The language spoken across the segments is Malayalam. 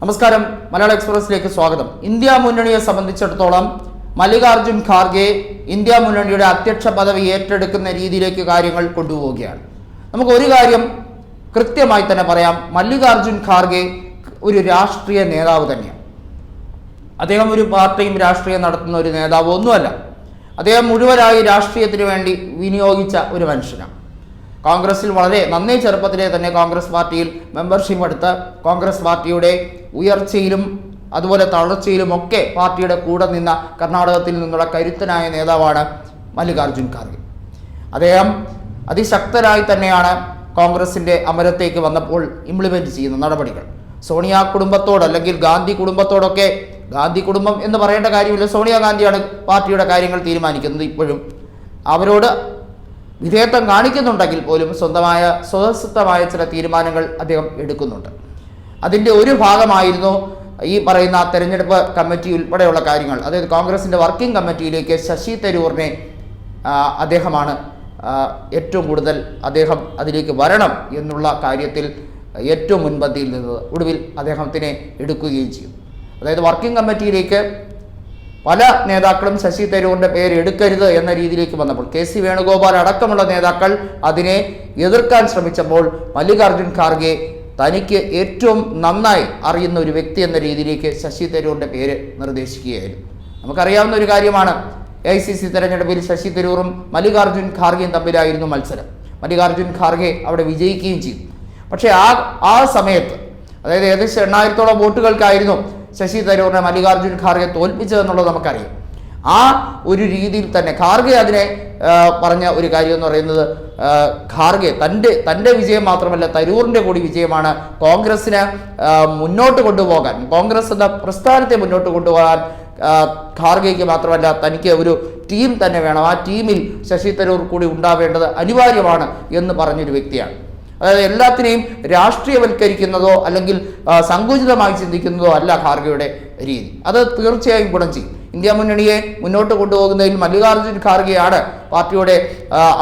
നമസ്കാരം. മലയാള എക്സ്പ്രസിലേക്ക് സ്വാഗതം. ഇന്ത്യ മുന്നണിയെ സംബന്ധിച്ചിടത്തോളം മല്ലികാർജുൻ ഖാർഗെ ഇന്ത്യ മുന്നണിയുടെ അധ്യക്ഷ പദവി ഏറ്റെടുക്കുന്ന രീതിയിലേക്ക് കാര്യങ്ങൾ കൊണ്ടുപോവുകയാണ്. നമുക്ക് ഒരു കാര്യം കൃത്യമായി തന്നെ പറയാം. മല്ലികാർജുൻ ഖാർഗെ ഒരു രാഷ്ട്രീയ നേതാവ് തന്നെയാണ്. അദ്ദേഹം ഒരു പാർട്ടിയും രാഷ്ട്രീയം നടത്തുന്ന ഒരു നേതാവ് ഒന്നുമല്ല. അദ്ദേഹം മുഴുവനായി രാഷ്ട്രീയത്തിന് വേണ്ടി വിനിയോഗിച്ച ഒരു മനുഷ്യനാണ്. കോൺഗ്രസിൽ വളരെ നന്നേ ചെറുപ്പത്തിലെ തന്നെ കോൺഗ്രസ് പാർട്ടിയിൽ മെമ്പർഷിപ്പ് എടുത്ത് കോൺഗ്രസ് പാർട്ടിയുടെ ഉയർച്ചയിലും അതുപോലെ തളർച്ചയിലും ഒക്കെ പാർട്ടിയുടെ കൂടെ നിന്ന കർണാടകത്തിൽ നിന്നുള്ള കരുത്തനായ നേതാവാണ് മല്ലികാർജുൻ ഖാർഗെ. അദ്ദേഹം അതിശക്തരായി തന്നെയാണ് കോൺഗ്രസിന്റെ അമരത്തേക്ക് വന്നപ്പോൾ ഇംപ്ലിമെന്റ് ചെയ്യുന്ന നടപടികൾ. സോണിയ കുടുംബത്തോട് അല്ലെങ്കിൽ ഗാന്ധി കുടുംബത്തോടൊക്കെ ഗാന്ധി കുടുംബം എന്ന് പറയേണ്ട കാര്യമില്ല. സോണിയാഗാന്ധിയാണ് പാർട്ടിയുടെ കാര്യങ്ങൾ തീരുമാനിക്കുന്നത് ഇപ്പോഴും. അവരോട് വിധേയത്വം കാണിക്കുന്നുണ്ടെങ്കിൽ പോലും സ്വന്തമായ സ്വതസിദ്ധമായ ചില തീരുമാനങ്ങൾ അദ്ദേഹം എടുക്കുന്നുണ്ട്. അതിന്റെ ഒരു ഭാഗമായിരുന്നു ഈ പറയുന്ന തെരഞ്ഞെടുപ്പ് കമ്മിറ്റി ഉൾപ്പെടെയുള്ള കാര്യങ്ങൾ. അതായത് കോൺഗ്രസിന്റെ വർക്കിംഗ് കമ്മിറ്റിയിലേക്ക് ശശി തരൂറിനെ അദ്ദേഹമാണ് ഏറ്റവും കൂടുതൽ അദ്ദേഹം അതിലേക്ക് വരണം എന്നുള്ള കാര്യത്തിൽ ഏറ്റവും മുൻപന്തിയിൽ നിന്നത് ഒടുവിൽ അദ്ദേഹത്തിനെ എടുക്കുകയും ചെയ്യും അതായത് വർക്കിംഗ് കമ്മിറ്റിയിലേക്ക് പല നേതാക്കളും ശശി തരൂറിന്റെ പേര് എടുക്കരുത് എന്ന രീതിയിലേക്ക് വന്നപ്പോൾ കെ സി വേണുഗോപാൽ അടക്കമുള്ള നേതാക്കൾ അതിനെ എതിർക്കാൻ ശ്രമിച്ചപ്പോൾ മല്ലികാർജുൻ ഖാർഗെ തനിക്ക് ഏറ്റവും നന്നായി അറിയുന്ന ഒരു വ്യക്തി എന്ന രീതിയിലേക്ക് ശശി തരൂറിന്റെ പേര് നിർദ്ദേശിക്കുകയായിരുന്നു. നമുക്കറിയാവുന്ന ഒരു കാര്യമാണ് എ ഐ സി സി തെരഞ്ഞെടുപ്പിൽ ശശി തരൂറും മല്ലികാർജുൻ ഖാർഗെയും തമ്മിലായിരുന്നു മത്സരം. മല്ലികാർജുൻ ഖാർഗെ അവിടെ വിജയിക്കുകയും ചെയ്തു. പക്ഷേ ആ ആ സമയത്ത് അതായത് ഏകദേശം എണ്ണായിരത്തോളം വോട്ടുകൾക്കായിരുന്നു ശശി തരൂറിനെ മല്ലികാർജുൻ ഖാർഗെ തോൽപ്പിച്ചതെന്നുള്ളത് നമുക്കറിയാം. ആ ഒരു രീതിയിൽ തന്നെ ഖാർഗെ അതിനെ പറഞ്ഞ ഒരു കാര്യം എന്ന് പറയുന്നത് ഖാർഗെ തന്റെ തന്റെ വിജയം മാത്രമല്ല തരൂറിന്റെ കൂടി വിജയമാണ് കോൺഗ്രസ്സിനെ മുന്നോട്ട് കൊണ്ടുപോകാൻ കോൺഗ്രസ് എന്ന പ്രസ്ഥാനത്തെ മുന്നോട്ട് കൊണ്ടുപോകാൻ ഖാർഗയ്ക്ക് മാത്രമല്ല തനിക്ക് ഒരു ടീം തന്നെ വേണം. ആ ടീമിൽ ശശി തരൂർ കൂടി ഉണ്ടാവേണ്ടത് അനിവാര്യമാണ് എന്ന് പറഞ്ഞൊരു വ്യക്തിയാണ്. അതായത് എല്ലാത്തിനെയും രാഷ്ട്രീയവൽക്കരിക്കുന്നതോ അല്ലെങ്കിൽ സങ്കുചിതമായി ചിന്തിക്കുന്നതോ അല്ല ഖാർഗെയുടെ രീതി. അത് തീർച്ചയായും ഗുണം ചെയ്യും. ഇന്ത്യ മുന്നണിയെ മുന്നോട്ട് കൊണ്ടുപോകുന്നതിൽ മല്ലികാർജുൻ ഖാർഗെയാണ് പാർട്ടിയുടെ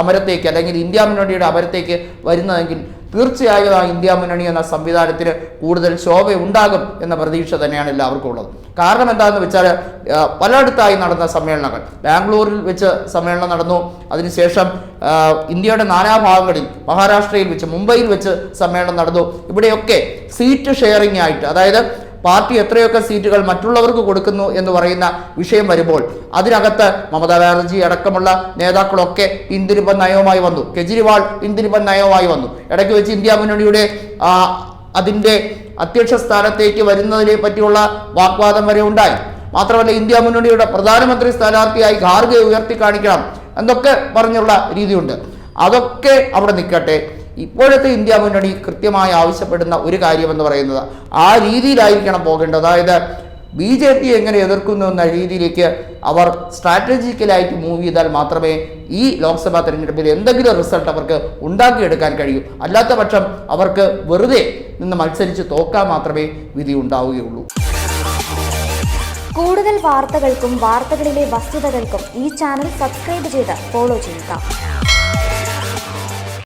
അമരത്തേക്ക് അല്ലെങ്കിൽ ഇന്ത്യ മുന്നണിയുടെ അമരത്തേക്ക് വരുന്നതെങ്കിൽ തീർച്ചയായും ആ ഇന്ത്യ മുന്നണി എന്ന സംവിധാനത്തിന് കൂടുതൽ ശോഭ ഉണ്ടാകും എന്ന പ്രതീക്ഷ തന്നെയാണ് എല്ലാവർക്കും ഉള്ളത്. കാരണം എന്താണെന്ന് വെച്ചാൽ പലയിടത്തായി നടന്ന സമ്മേളനങ്ങൾ. ബാംഗ്ലൂരിൽ വെച്ച് സമ്മേളനം നടന്നു. അതിനുശേഷം ഇന്ത്യയുടെ നാനാ ഭാഗങ്ങളിൽ മഹാരാഷ്ട്രയിൽ വെച്ച് മുംബൈയിൽ വെച്ച് സമ്മേളനം നടന്നു. ഇവിടെയൊക്കെ സീറ്റ് ഷെയറിംഗ് ആയിട്ട് അതായത് പാർട്ടി എത്രയൊക്കെ സീറ്റുകൾ മറ്റുള്ളവർക്ക് കൊടുക്കുന്നു എന്ന് പറയുന്ന വിഷയം വരുമ്പോൾ അതിനകത്ത് മമതാ ബാനർജി അടക്കമുള്ള നേതാക്കളൊക്കെ പിന്തിരിപ്പ നയവുമായി വന്നു. കെജ്രിവാൾ പിന്തിരിപ്പ നയവുമായി വന്നു. ഇടയ്ക്ക് വെച്ച് ഇന്ത്യ മുന്നണിയുടെ അതിന്റെ അധ്യക്ഷ സ്ഥാനത്തേക്ക് വരുന്നതിനെ പറ്റിയുള്ള വാഗ്വാദം വരെ ഉണ്ടായി. മാത്രമല്ല ഇന്ത്യ മുന്നണിയുടെ പ്രധാനമന്ത്രി സ്ഥാനാർത്ഥിയായി ഖാർഗെ ഉയർത്തി കാണിക്കണം എന്നൊക്കെ പറഞ്ഞുള്ള രീതിയുണ്ട്. അതൊക്കെ അവിടെ നിൽക്കട്ടെ. ഇപ്പോഴത്തെ ഇന്ത്യ മുന്നണി കൃത്യമായി ആവശ്യപ്പെടുന്ന ഒരു കാര്യമെന്ന് പറയുന്നത് ആ രീതിയിലായിരിക്കണം പോകേണ്ടത്. അതായത് ബി ജെ പി എങ്ങനെ എതിർക്കുന്നു എന്ന രീതിയിലേക്ക് അവർ സ്ട്രാറ്റജിക്കലായിട്ട് മൂവ് ചെയ്താൽ മാത്രമേ ഈ ലോക്സഭാ തെരഞ്ഞെടുപ്പിൽ എന്തെങ്കിലും റിസൾട്ട് അവർക്ക് ഉണ്ടാക്കിയെടുക്കാൻ കഴിയൂ. അല്ലാത്ത പക്ഷം അവർക്ക് വെറുതെ നിന്ന് മത്സരിച്ച് തോക്കാൻ മാത്രമേ വിധി ഉണ്ടാവുകയുള്ളൂ. കൂടുതൽ വാർത്തകൾക്കും വാർത്തകളിലെ വസ്തുതകൾക്കും ഈ ചാനൽ സബ്സ്ക്രൈബ് ചെയ്ത് ഫോളോ ചെയ്യുക.